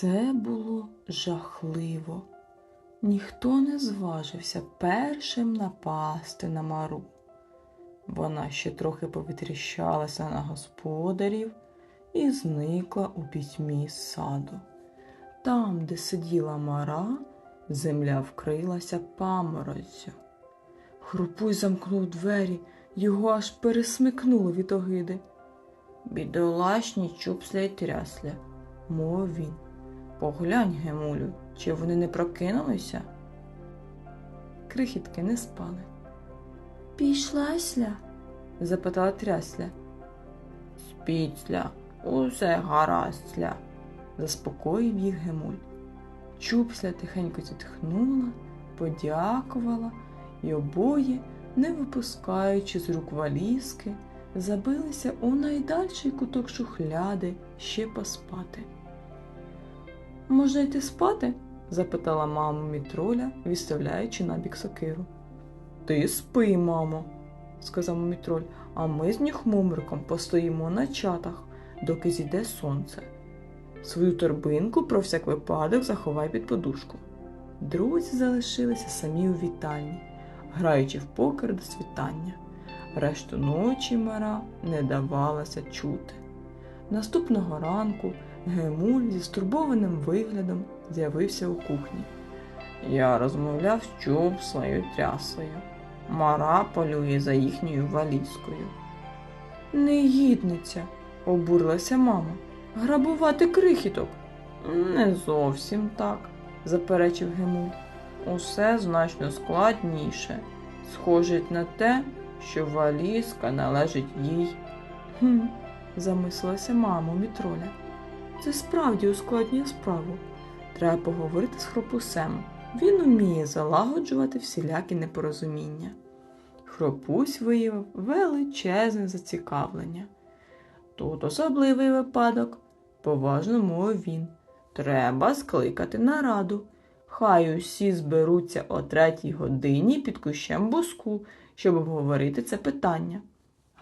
Це було жахливо. Ніхто не зважився першим напасти на мару. Вона ще трохи повітріщалася на господарів і зникла у пітьмі саду. Там, де сиділа мара, земля вкрилася памороззю. Хрупуй замкнув двері, його аж пересмикнуло від огиди. Бідолашні чупсля й трясля, мовив він. Поглянь, Гемулю, чи вони не прокинулися? Крихітки не спали. Пішлася? запитала трясля. Спіцля, усе гараздля, заспокоїв їх Гемуль. Чупсля тихенько зітхнула, подякувала, і обоє, не випускаючи з рук валізки, забилися у найдальший куток шухляди ще поспати. Можна йти спати? запитала мама мітроля, відставляючи набік сокиру. Ти спи, мамо, сказав мітроль, а ми з ніхмумриком постоїмо на чатах, доки зійде сонце. Свою торбинку про всяк випадок заховай під подушку. Друзі залишилися самі у вітальні, граючи в покер до світання. Решту ночі мара не давалася чути. Наступного ранку Гемуль зі стурбованим виглядом з'явився у кухні. Я розмовляв з чупслою трясою. Мара полює за їхньою валізкою. Негідниця, обурилася мама. Грабувати крихіток. Не зовсім так, заперечив Гемуль. Усе значно складніше. Схоже на те, що валізка належить їй. Хм, замислилася мама мітроля. Це справді ускладнює справу. Треба поговорити з хропусем. Він уміє залагоджувати всілякі непорозуміння. Хропусь виявив величезне зацікавлення. Тут особливий випадок, поважно мовив він. Треба скликати нараду. Хай усі зберуться о третій годині під кущем буску, щоб обговорити це питання.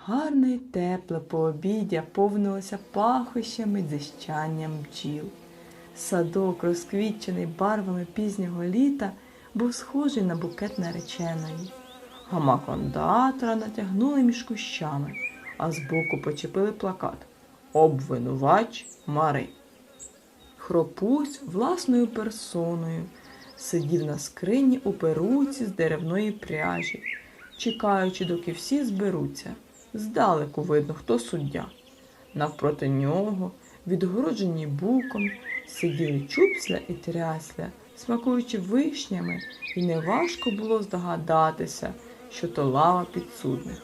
Гарне й тепле пообіддя повнилося пахощами дзищанням бджіл. Садок, розквітчений барвами пізнього літа, був схожий на букет нареченої. Гамак кондатора натягнули між кущами, а збоку почепили плакат Обвинувач Мари. Хропусь власною персоною сидів на скрині у перуці з деревної пряжі, чекаючи, доки всі зберуться. Здалеку видно, хто суддя. Навпроти нього, відгороджені буком, сиділи чупсля і трясля, смакуючи вишнями, і неважко було здогадатися, що то лава підсудних.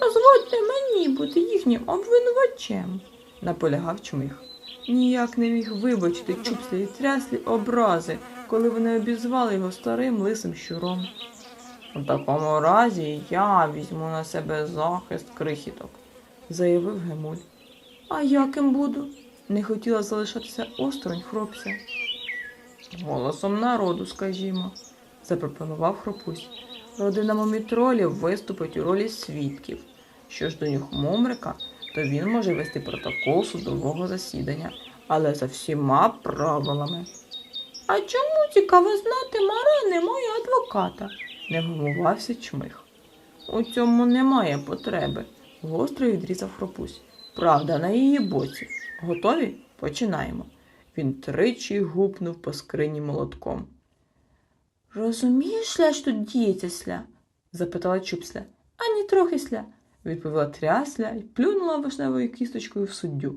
Дозвольте мені бути їхнім обвинувачем, наполягав чмих. Ніяк не міг вибачити чупслі і тряслі образи, коли вони обізвали його старим лисим щуром. У такому разі я візьму на себе захист крихіток, заявив Гемуль. А яким буду? Не хотіла залишатися осторонь хропся. Голосом народу, скажімо, запропонував хропусь. Родина момітролів виступить у ролі свідків. Що ж до нюх Мумрика, то він може вести протокол судового засідання, але за всіма правилами. А чому цікаво знати, Мара немає адвоката? Не вгамувався чмих. У цьому немає потреби, гостро відрізав хропусь. Правда, на її боці. Готові? Починаємо. Він тричі гупнув по скрині молотком. Розумієш, ля, що тут діється сля? запитала чупсля. Ані трохи сля, відповіла трясля і плюнула вишневою кісточкою в суддю.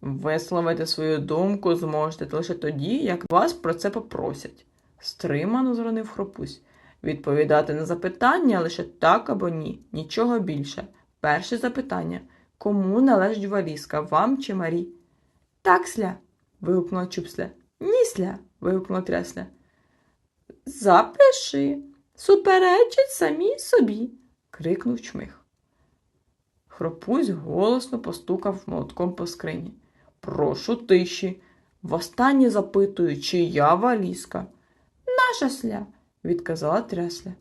Висловити свою думку зможете лише тоді, як вас про це попросять, стримано зронив хропусь. Відповідати на запитання лише так або ні, нічого більше. Перше запитання кому належить валізка, вам чи Марі? Так, сля. вигукнула чупсля. Ні, сля. вигукнула трясля. Запиши. Суперечить самі собі. крикнув чмих. Хропусь голосно постукав молотком по скрині. Прошу тиші. Востаннє запитую, чия валізка. Наша сля, відказала трясля.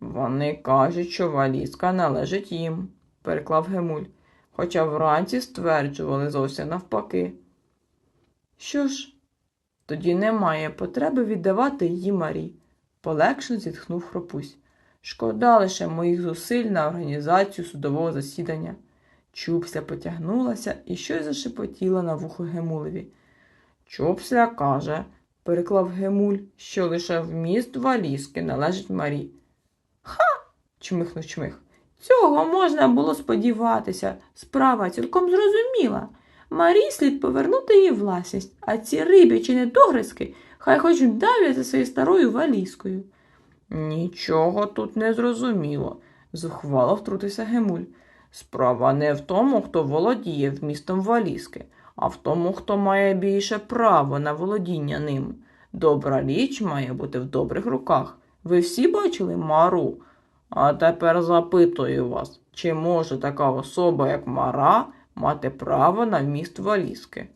Вони кажуть, що валізка належить їм, переклав Гемуль, хоча вранці стверджували зовсім навпаки. Що ж, тоді немає потреби віддавати її Марі, полегшено зітхнув хропусь. Шкода лише моїх зусиль на організацію судового засідання. Чупсля потягнулася і щось зашепотіла на вухо Гемулеві. Чупсля каже, переклав Гемуль, що лише вміст валізки належить Марі. Ха. чмихнув чмих. Цього можна було сподіватися. Справа цілком зрозуміла. Марі слід повернути її власність, а ці рибячі недогризки хай хоч давлять за своєю старою валізкою. Нічого тут не зрозуміло, зухвало втрутився Гемуль. Справа не в тому, хто володіє вмістом валізки, а в тому, хто має більше право на володіння ним. Добра річ має бути в добрих руках. Ви всі бачили Мару? А тепер запитую вас, чи може така особа, як Мара, мати право на вміст валізки?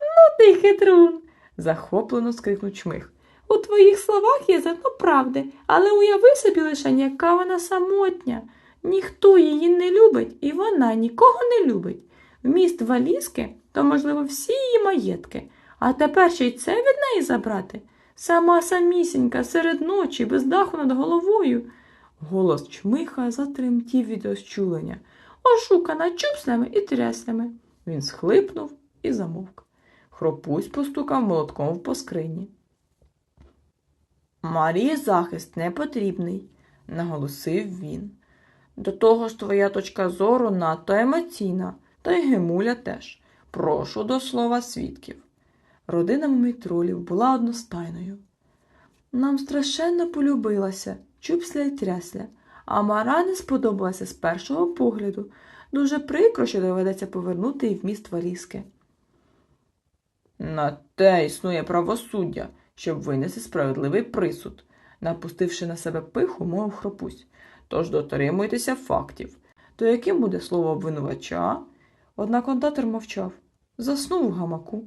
Ну ти хитрун, захоплено скрикнув чмих. У твоїх словах є зерно правди, але уяви собі лише, яка вона самотня. Ніхто її не любить, і вона нікого не любить. Вміст валізки то, можливо, всі її маєтки, а тепер ще й це від неї забрати. Сама самісінька серед ночі, без даху над головою. Голос чмиха затремтів від розчулення, ошукана чупслями і тряслями. Він схлипнув і замовк. Хропусь постукав молотком по скрині. Марії захист не потрібний, наголосив він. До того ж твоя точка зору надто емоційна, та й Гемуля теж. Прошу до слова свідків. Родина мумітролів була одностайною. Нам страшенно полюбилася, чупсля й трясля, а Мара не сподобалася з першого погляду. Дуже прикро, що доведеться повернути їй вміст валізки. На те існує правосуддя, щоб винести справедливий присуд, напустивши на себе пиху, мовив хропусь. Тож дотримуйтеся фактів. То яким буде слово обвинувача? Однак кондатор мовчав, заснув у гамаку.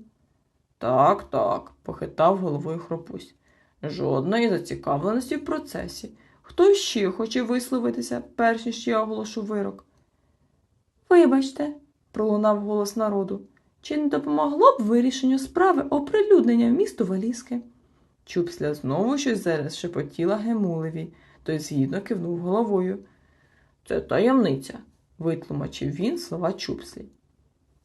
Так, так, похитав головою хропусь. Жодної зацікавленості в процесі. Хто ще хоче висловитися, перш ніж я оголошу вирок? Вибачте, пролунав голос народу, чи не допомогло б вирішенню справи оприлюднення в місту валізки? Чупсля знову щось зараз шепотіла Гемулеві, той згідно кивнув головою. Це таємниця, витлумачив він слова Чупслі.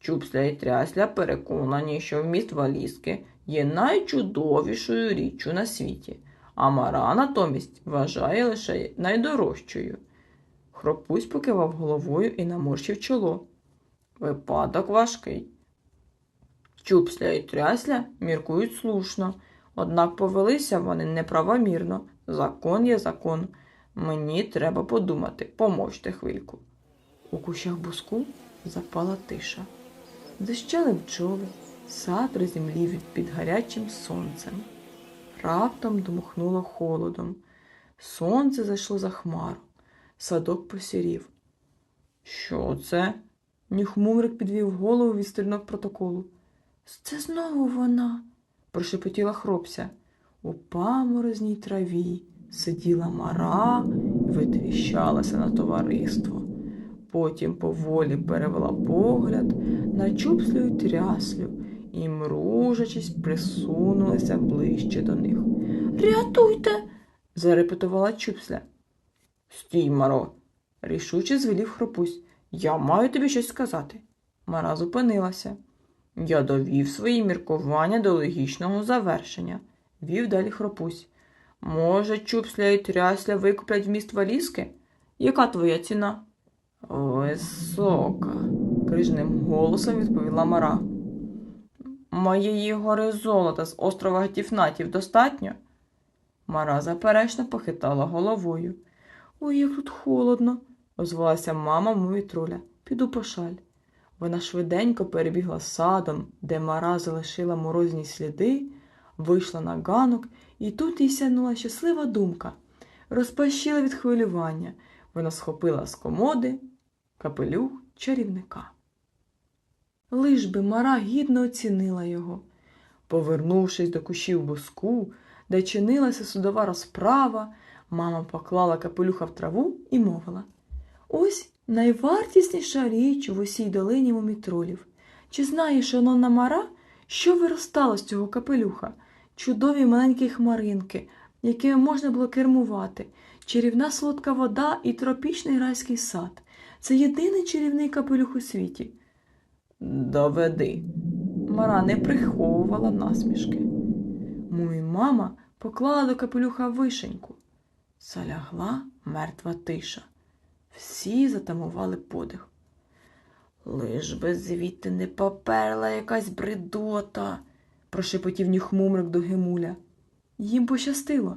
Чупсля і трясля переконані, що вміст валізки є найчудовішою річчю на світі, а Мара натомість вважає лише найдорожчою. Хропусь покивав головою і наморщив чоло. Випадок важкий. Чупсля і трясля міркують слушно, однак повелися вони неправомірно. Закон є закон. Мені треба подумати, помовчте хвильку. У кущах буску запала тиша. Зищали бджоли, сад приземлів під гарячим сонцем. Раптом дмухнуло холодом. Сонце зайшло за хмару. Садок посірів. Що це? Нюхмумрик підвів голову від сторінок протоколу. Це знову вона, прошепотіла хропся. У паморозній траві сиділа мара і витріщалася на товариство. Потім поволі перевела погляд на чупслю й тряслю і, мружачись, присунулася ближче до них. Рятуйте, зарепетувала чупсля. Стій, Маро, рішуче звелів хропусь. Я маю тобі щось сказати. Мара зупинилася. Я довів свої міркування до логічного завершення, вів далі хропусь. Може, чупсля і трясля викуплять вміст валізки? Яка твоя ціна? Висока, крижним голосом відповіла Мара. Моєї гори золота з острова Гатіфнатів достатньо? Мара заперечно похитала головою. Ой, як тут холодно, озвалася мама мовітруля. Піду по шаль. Вона швиденько перебігла садом, де Мара залишила морозні сліди, вийшла на ганок, і тут їй сянула щаслива думка. Розпащила від хвилювання. Вона схопила з комоди капелюх чарівника. Лиш би Мара гідно оцінила його. Повернувшись до кущів буску, де чинилася судова розправа, мама поклала капелюха в траву і мовила Ось найвартісніша річ в усій долині мумітролів. Чи знає, шановна Мара, що виростало з цього капелюха? Чудові маленькі хмаринки, якими можна було кермувати, чарівна солодка вода і тропічний райський сад. Це єдиний чарівний капелюх у світі. Доведи. Мара не приховувала насмішки. Мій мама поклала до капелюха вишеньку. Залягла мертва тиша. Всі затамували подих. Лиш би звідти не поперла якась бредота, прошепотів нюхмумрик до Гемуля. Їм пощастило.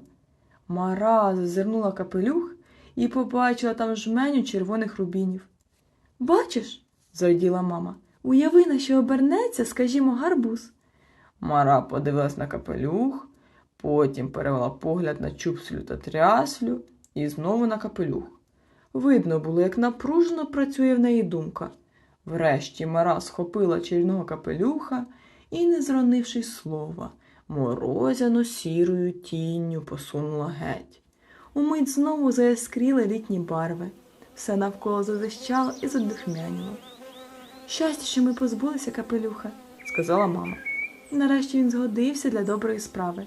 Мара зазирнула капелюх і побачила там жменю червоних рубінів. Бачиш, зраділа мама, уяви, на що обернеться, скажімо, гарбуз. Мара подивилась на капелюх, потім перевела погляд на чупслю та тряслю і знову на капелюх. Видно було, як напружено працює в неї думка. Врешті Мара схопила чарівного капелюха і, не зронивши слова, морозяно сірою тінню посунула геть. Умить знову заяскріли літні барви, все навколо зазвищало і задухмяніло. Щастя, що ми позбулися капелюха, сказала мама. Нарешті він згодився для доброї справи.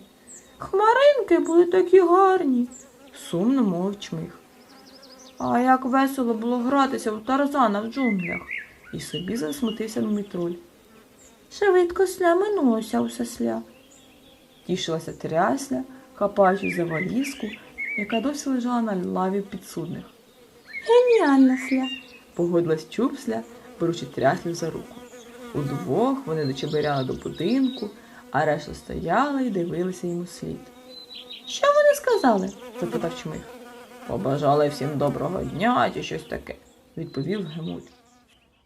Хмаринки були такі гарні, сумно мовив чмих. А як весело було гратися у тарзана в джунглях, і собі засмутився мумітроль. Швидко сля минулося усе сля. Тішилася трясля, хапаючись за валізку, яка досі лежала на лаві підсудних. Геніальна сля, погодилась чупсля, беручи тряслю за руку. Удвох вони дочебиряли до будинку, а решта стояла і дивилися йому слід. Що вони сказали? запитав чмих. Побажали всім доброго дня чи щось таке, відповів Гемуль.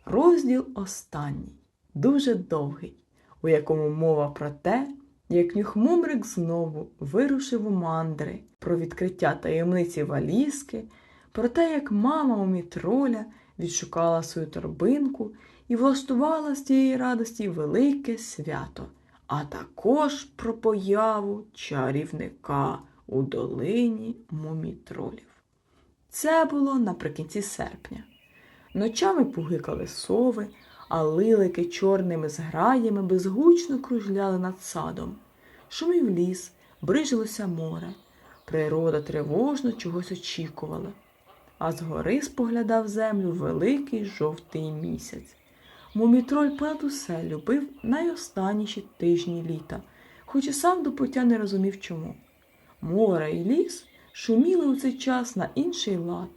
Розділ останній, дуже довгий, у якому мова про те, як Нюхмумрик знову вирушив у мандри, про відкриття таємниці валізки, про те, як мама Мумітроля відшукала свою торбинку і влаштувала з тієї радості велике свято, а також про появу чарівника у долині мумітролів. Це було наприкінці серпня. Ночами пугикали сови, а лилики чорними зграями безгучно кружляли над садом. Шумів ліс, брижилося море. Природа тривожно чогось очікувала, а згори споглядав землю великий жовтий місяць. Мумітроль понад усе любив найостанніші тижні літа, хоч і сам до пуття не розумів чому. Море і ліс шуміли у цей час на інший лад.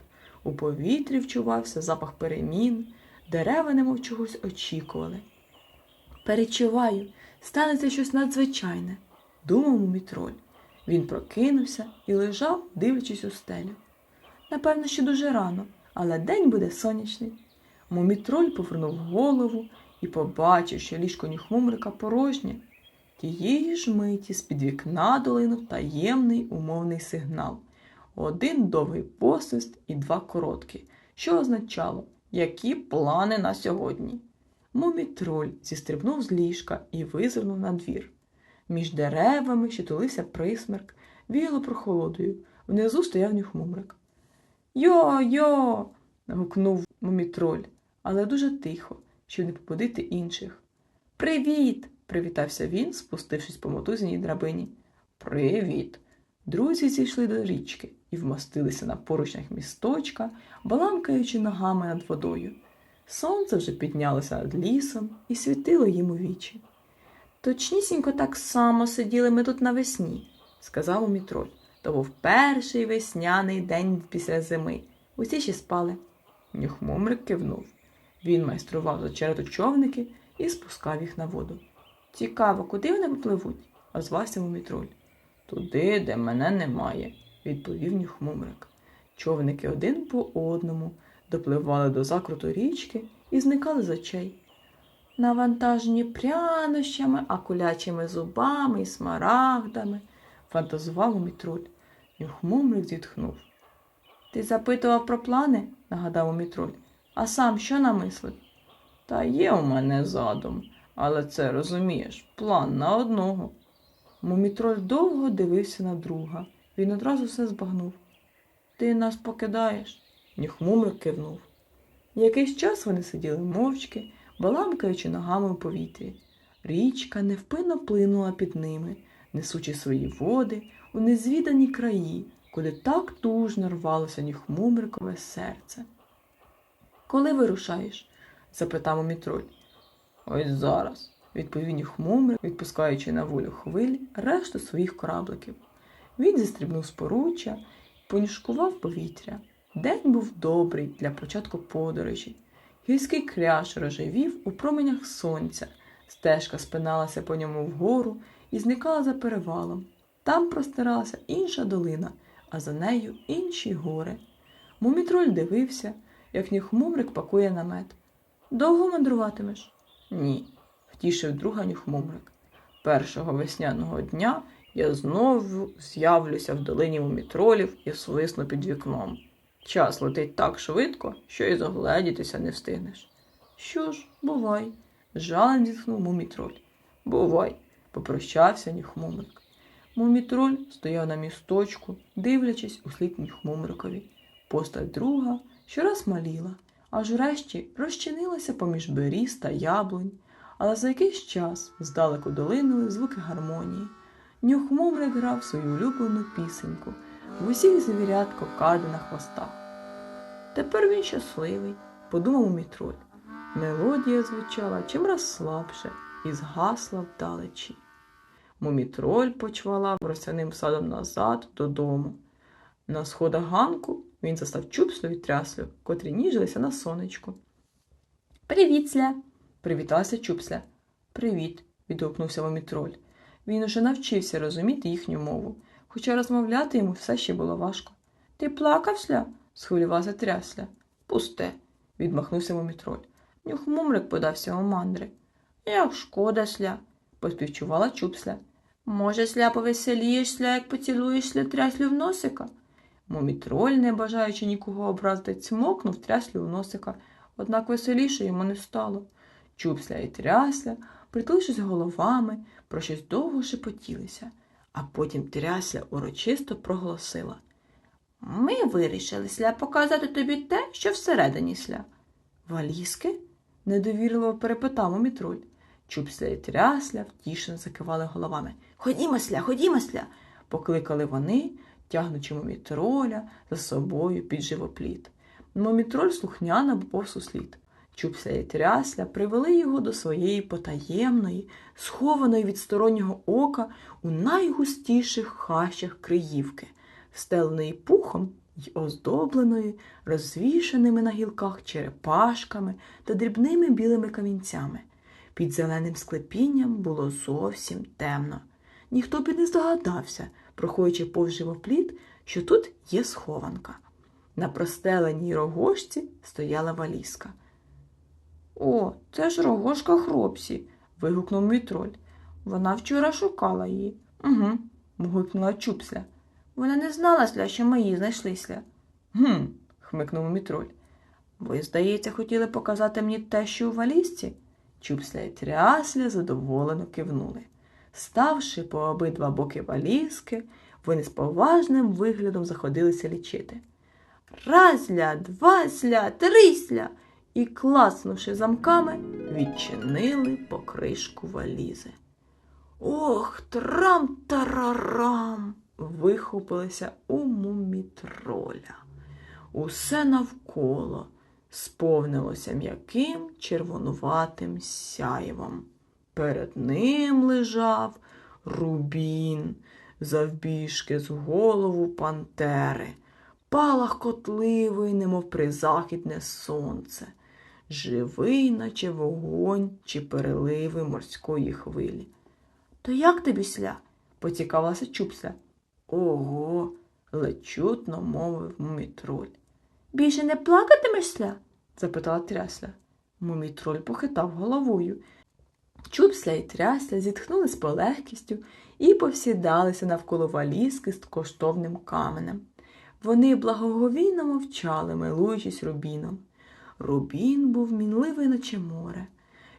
У повітрі вчувався запах перемін, дерева немов чогось очікували. Перечуваю, станеться щось надзвичайне, думав мумітроль. Він прокинувся і лежав, дивлячись у стелю. Напевно, ще дуже рано, але день буде сонячний. Мумітроль повернув голову і побачив, що ліжко нюхмумрика порожнє. Тієї ж миті з-під вікна долинув таємний умовний сигнал. Один довгий посвист і два короткі, що означало, які плани на сьогодні. Мумітроль зістрибнув з ліжка і визирнув на двір. Між деревами ще тулився присмерк, віяло прохолодою. Внизу стояв нюхмумрик. Йо, йо. гукнув мумітроль, але дуже тихо, щоб не побудити інших. Привіт! привітався він, спустившись по мотузяній драбині. Привіт! Друзі зійшли до річки і вмостилися на поручнях місточка, баламкаючи ногами над водою. Сонце вже піднялося над лісом і світило їм у вічі. Точнісінько так само сиділи ми тут навесні, сказав мітроль. То був перший весняний день після зими. Усі ще спали. Нюхмумрик кивнув. Він майстрував за череду човники і спускав їх на воду. Цікаво, куди вони попливуть? озвався мумітроль. Туди, де мене немає, відповів нюхмумрик. Човники один по одному допливали до закруту річки і зникали з очей. Навантажені прянощами, акулячими зубами і смарагдами, фантазував мумітроль. Нюхмумрик зітхнув. Ти запитував про плани? нагадав мумітроль. А сам що намислив? Та є у мене задум, але це розумієш, план на одного. Мумітроль довго дивився на друга. Він одразу все збагнув. Ти нас покидаєш? Нюхмумрик кивнув. Якийсь час вони сиділи мовчки, баламкаючи ногами у повітрі. Річка невпинно плинула під ними, несучи свої води у незвідані краї, куди так тужно рвалося ніхмумрикове серце. Коли вирушаєш? запитав мумітроль. Ось зараз, відповів ніхмумрик, відпускаючи на волю хвиль решту своїх корабликів. Він зістрібнув з поруччя, поніжкував повітря. День був добрий для початку подорожі. Гірський кряж рожевів у променях сонця, стежка спиналася по ньому вгору і зникала за перевалом. Там простиралася інша долина, а за нею інші гори. Мумітроль дивився, як нюхмумрик пакує намет. Довго мандруватимеш? Ні, втішив друга нюхмумрик. Першого весняного дня я знову з'явлюся в долині мумітролів і свисну під вікном. Час летить так швидко, що й загледітися не встигнеш. Що ж, бувай, жалем зітхнув мумітроль. Бувай, попрощався ніхмумрик. Мумітроль стояв на місточку, дивлячись у слід ніхмумрикові. Постать друга щораз маліла, аж врешті розчинилася поміж беріз та яблунь, але за якийсь час здалеку долинули звуки гармонії. Нюхмумрик грав свою улюблену пісеньку в усіх звірят кокарди на хвостах. Тепер він щасливий, подумав мітроль. Мелодія звучала чимраз слабше і згасла вдалечі. Мумітроль почвала росяним садом назад додому. На сходах ганку він застав чупслю і тряслю, котрі ніжилися на сонечку. Привіт, сля. Привіталася чупсля. Привіт, відгукнувся мумітроль. Він уже навчився розуміти їхню мову, хоча розмовляти йому все ще було важко. Ти плакав, сля? схвилювалася трясля. Пусте, відмахнувся мумітроль. Нюхмумрик подався у мандри. Як шкода, сля, поспівчувала чупсля. Може, сля повеселієшся, як поцілуєшся тряслю в носика? Мумітроль, не бажаючи нікого образити, цмокнув тряслю в носика, однак веселіше йому не стало. Чупсля і трясля, притулившись головами, про щось довго шепотілися, а потім трясля урочисто проголосила. Ми вирішили сля показати тобі те, що всередині сля. Валізки? недовірливо перепитав мумітроль. Чупсля і трясля втішено закивали головами. Ходімо, сля, ходімо, сля, покликали вони, тягнучи мумітроля за собою під живопліт. Мумітроль слухняно повз услід. Чупсля і трясля привели його до своєї потаємної, схованої від стороннього ока у найгустіших хащах Криївки, стеленої пухом й оздобленої розвішаними на гілках черепашками та дрібними білими камінцями. Під зеленим склепінням було зовсім темно. Ніхто б і не здогадався, проходячи повз живопліт, що тут є схованка. На простеленій рогожці стояла валізка. О, це ж рогожка хропсі. вигукнув мій троль. Вона вчора шукала її. Угу, вигукнула чупсля. Вона не знала, сля, що ми її знайшлися. Гм, хмикнув мітроль. Ви, здається, хотіли показати мені те, що у валізці? Чупсля і трясля задоволено кивнули. Ставши по обидва боки валізки, вони з поважним виглядом заходилися лічити. Разля, двасля, трисля і, класнувши замками, відчинили покришку валізи. Ох, трам-тарарам! вихопилися у мумітроля. Усе навколо сповнилося м'яким червонуватим сяєвом. Перед ним лежав рубін, завбіжки з голову пантери, палах котливий, немов призахідне сонце, живий, наче вогонь чи переливи морської хвилі. То як тобі сля? поцікавилася чупся. Ого, ледь чутно мовив мумітроль. Більше не плакатимеш сля? запитала трясля. Мумітроль похитав головою. Чупсля і трясля зітхнули з полегкістю і повсідалися навколо валізки з коштовним каменем. Вони благоговійно мовчали, милуючись рубіном. Рубін був мінливий, наче море.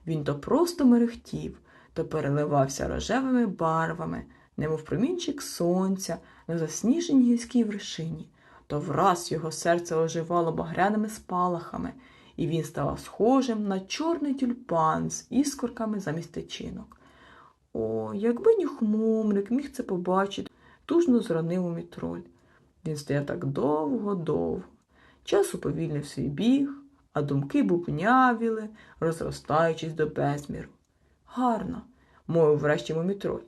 Він то просто мерехтів, то переливався рожевими барвами, немов промінчик сонця на засніженій гірській вершині, то враз його серце оживало багряними спалахами, і він ставав схожим на чорний тюльпан з іскорками замість тичинок. О, якби нюхмумрик міг це побачити, тужно зранив у мітроль. Він стояв так довго-довго. Час уповільнив свій біг, а думки бубнявіли, розростаючись до безміру. Гарно, мовив врешті мумітроль.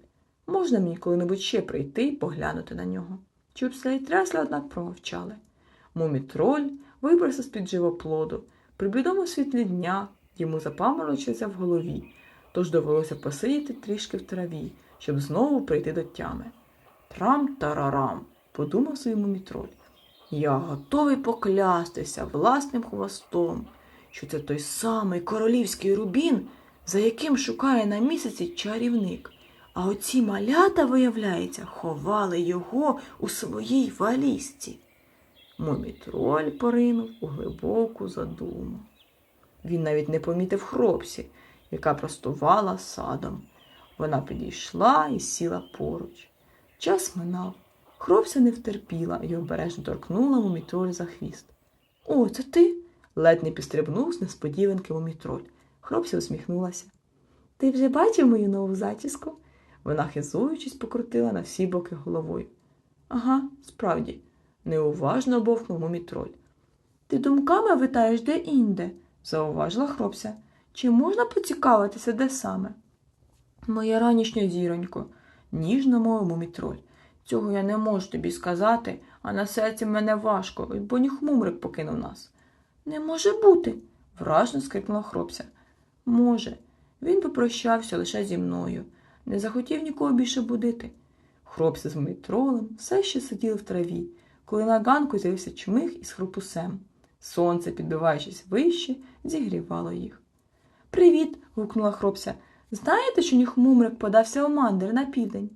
Можна мені коли-небудь ще прийти і поглянути на нього? Чупсля і трясля, однак, промовчали. Мумітроль вибрався з-під живоплоду. При блідому світлі дня йому запаморочилося в голові, тож довелося посидіти трішки в траві, щоб знову прийти до тями. Трам-тарарам, подумав собі мумітроль. Я готовий поклястися власним хвостом, що це той самий королівський рубін, за яким шукає на місяці чарівник. А оці малята, виявляється, ховали його у своїй валізці. Мумітроль поринув у глибоку задуму. Він навіть не помітив хропсі, яка простувала садом. Вона підійшла і сіла поруч. Час минав. Хропся не втерпіла і обережно торкнула мумітроль за хвіст. О, це ти? ледь не підстрибнув з несподіванки мумітроль. Хропся усміхнулася. Ти вже бачив мою нову зачіску? Вона, хизуючись, покрутила на всі боки головою. Ага, справді, неуважно бовкнув мумітроль. Ти думками витаєш де інде, зауважила хропся. Чи можна поцікавитися, де саме? Моя ранішня зіронько, ніжно мовив мумітроль. Цього я не можу тобі сказати, а на серці мене важко, бо ніхмумрик покинув нас. Не може бути, вражно скрикнула хропся. Може, він попрощався лише зі мною, не захотів нікого більше будити. Хропся з мумітролем все ще сиділи в траві, коли на ганку з'явився чмих із хропусем. Сонце, підбиваючись вище, зігрівало їх. Привіт. гукнула хропся. Знаєте, що ніхмумрик подався у мандр на південь?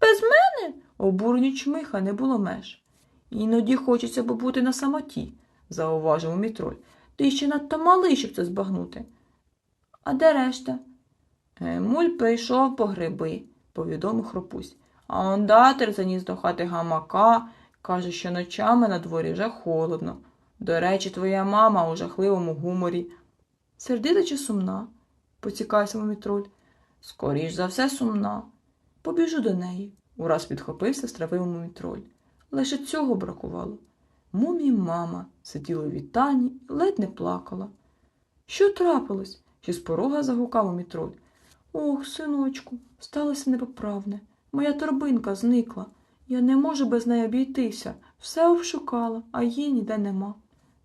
Без мене? Обуренню чмиха не було меж. Іноді хочеться побути на самоті, зауважив мітроль. Ти ще надто малий, щоб це збагнути. А де решта? Муль прийшов по гриби, повідомив хропусь. А ондатер заніс до хати гамака, каже, що ночами на дворі вже холодно. До речі, твоя мама у жахливому гуморі. Сердита чи сумна? поцікавився мумітроль. Скоріш за все сумна. Побіжу до неї, ураз підхопився стравив мумітроль. Лише цього бракувало. Мумі мама сиділа у вітанні і ледь не плакала. Що трапилось? Ще з порога загукав мумітроль. Ох, синочку, сталося непоправне. Моя торбинка зникла. Я не можу без неї обійтися. Все обшукала, а її ніде нема.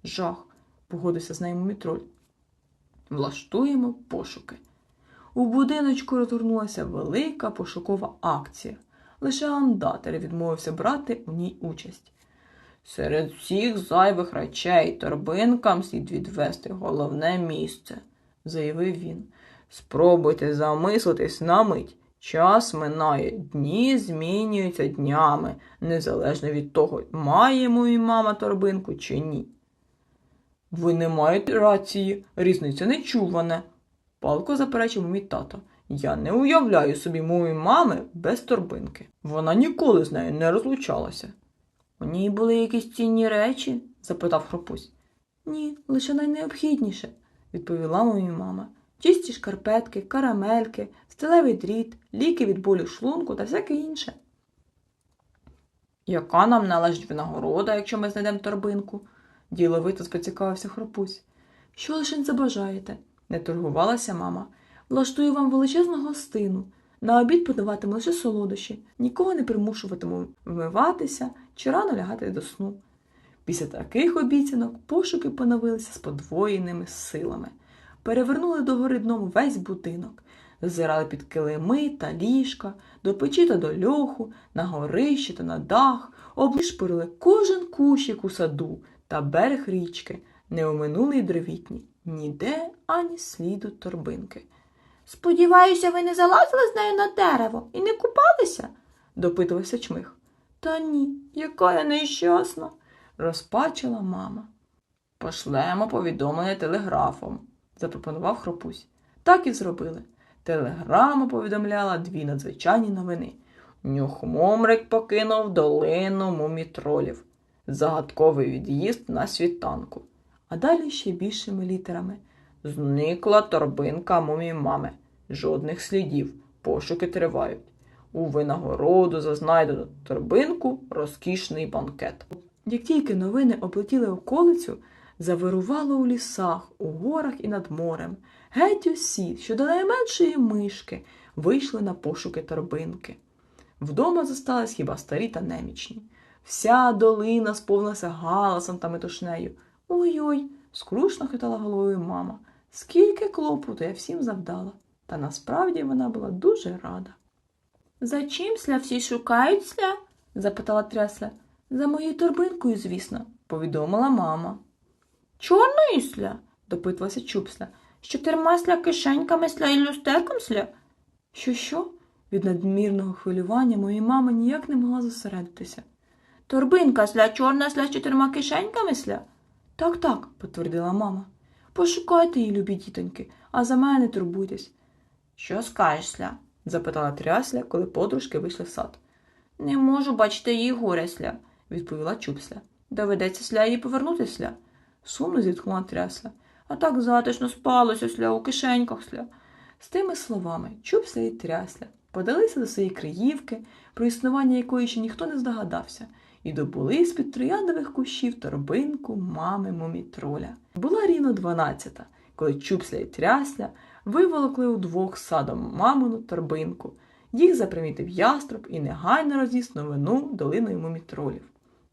Жах, погодився з нею мумітроль. Влаштуємо пошуки. У будиночку розгорнулася велика пошукова акція. Лише андатер відмовився брати у ній участь. Серед всіх зайвих речей торбинкам слід відвести головне місце, заявив він. Спробуйте замислитись на мить. Час минає, дні змінюються днями, незалежно від того, має мої мама торбинку чи ні. Ви не маєте рації, різниця нечувана, палко заперечив мій тато. Я не уявляю собі моєї мами без торбинки. Вона ніколи з нею не розлучалася. У ній були якісь цінні речі? запитав хропусь. Ні, лише найнеобхідніше, відповіла моя мама. Чисті шкарпетки, карамельки, сталевий дріт, ліки від болю шлунку та всяке інше. Яка нам належить винагорода, якщо ми знайдемо торбинку? діловито споцікавився хропусь. Що лише забажаєте? не торгувалася мама. Влаштую вам величезну гостину. На обід подаватиму лише солодощі, нікого не примушуватиму вмиватися чи рано лягати до сну. Після таких обіцянок пошуки поновилися з подвоєними силами. Перевернули до гори дном весь будинок, зазирали під килими та ліжка, до печі та до льоху, на горище та на дах, облішпорили кожен кущик у саду та берег річки, не оминули й дровітні, ніде ані сліду торбинки. Сподіваюся, ви не залазили з нею на дерево і не купалися? допитувався чмих. Та ні, яка я нещасна, розпачила мама. Пошлемо повідомлення телеграфом, запропонував хропусь. Так і зробили. Телеграма повідомляла дві надзвичайні новини. Нюхмумрик покинув долину мумітролів. Загадковий від'їзд на світанку. А далі ще більшими літерами. Зникла торбинка мумі мами. Жодних слідів. Пошуки тривають. У винагороду за знайдену торбинку розкішний банкет. Як тільки новини облетіли околицю, завирувало у лісах, у горах і над морем. Геть усі, що до найменшої мишки, вийшли на пошуки торбинки. Вдома зостались хіба старі та немічні. Вся долина сповнилася галасом та метушнею. Ой-ой, скрушно хитала головою мама. Скільки клопоту я всім завдала. Та насправді вона була дуже рада. За чим сля всі шукають сля? запитала трясля. За моєю торбинкою, звісно, повідомила мама. Чорною сля? допитувалася чупсля. З чотирма сля кишеньками сля і люстерком сля? Що що? Від надмірного хвилювання моя мама ніяк не могла зосередитися. Торбинка сля, чорна сля з чотирма кишеньками сля? Так, так, підтвердила мама. Пошукайте її, любі дітоньки, а за мене не турбуйтесь. Що скажеш, сля? запитала трясля, коли подружки вийшли в сад. Не можу бачити її горе, сля, відповіла чупсля. Доведеться сля її повернути сля. Сумно зітхнула трясля. А так затишно спалося сля у кишеньках сля. З тими словами чупсля і трясля подалися до своєї криївки, про існування якої ще ніхто не здогадався, і добули з-під трояндових кущів торбинку мами мумітроля. Була рівно дванадцята, коли чупсля і трясля виволокли удвох садом мамину торбинку. Їх запримітив яструб і негайно розніс новину долиною мумітролів.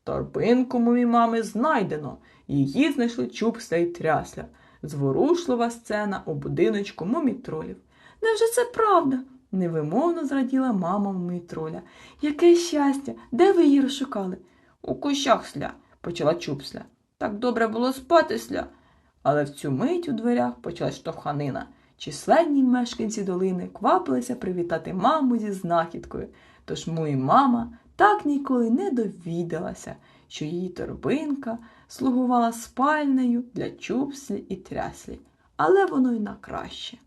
Торбинку мумі мами знайдено, її знайшли чупсля і трясля. Зворушлива сцена у будиночку мумітролів. Невже це правда? Невимовно зраділа мама мумітроля. Яке щастя! Де ви її розшукали? У кущах сля, почала чупсля. Так добре було спати сля. Але в цю мить у дверях почалась штовханина. Численні мешканці долини квапилися привітати маму зі знахідкою, тож моя мама так ніколи не довідалася, що її торбинка слугувала спальнею для чупслі і тряслі, але воно й на краще.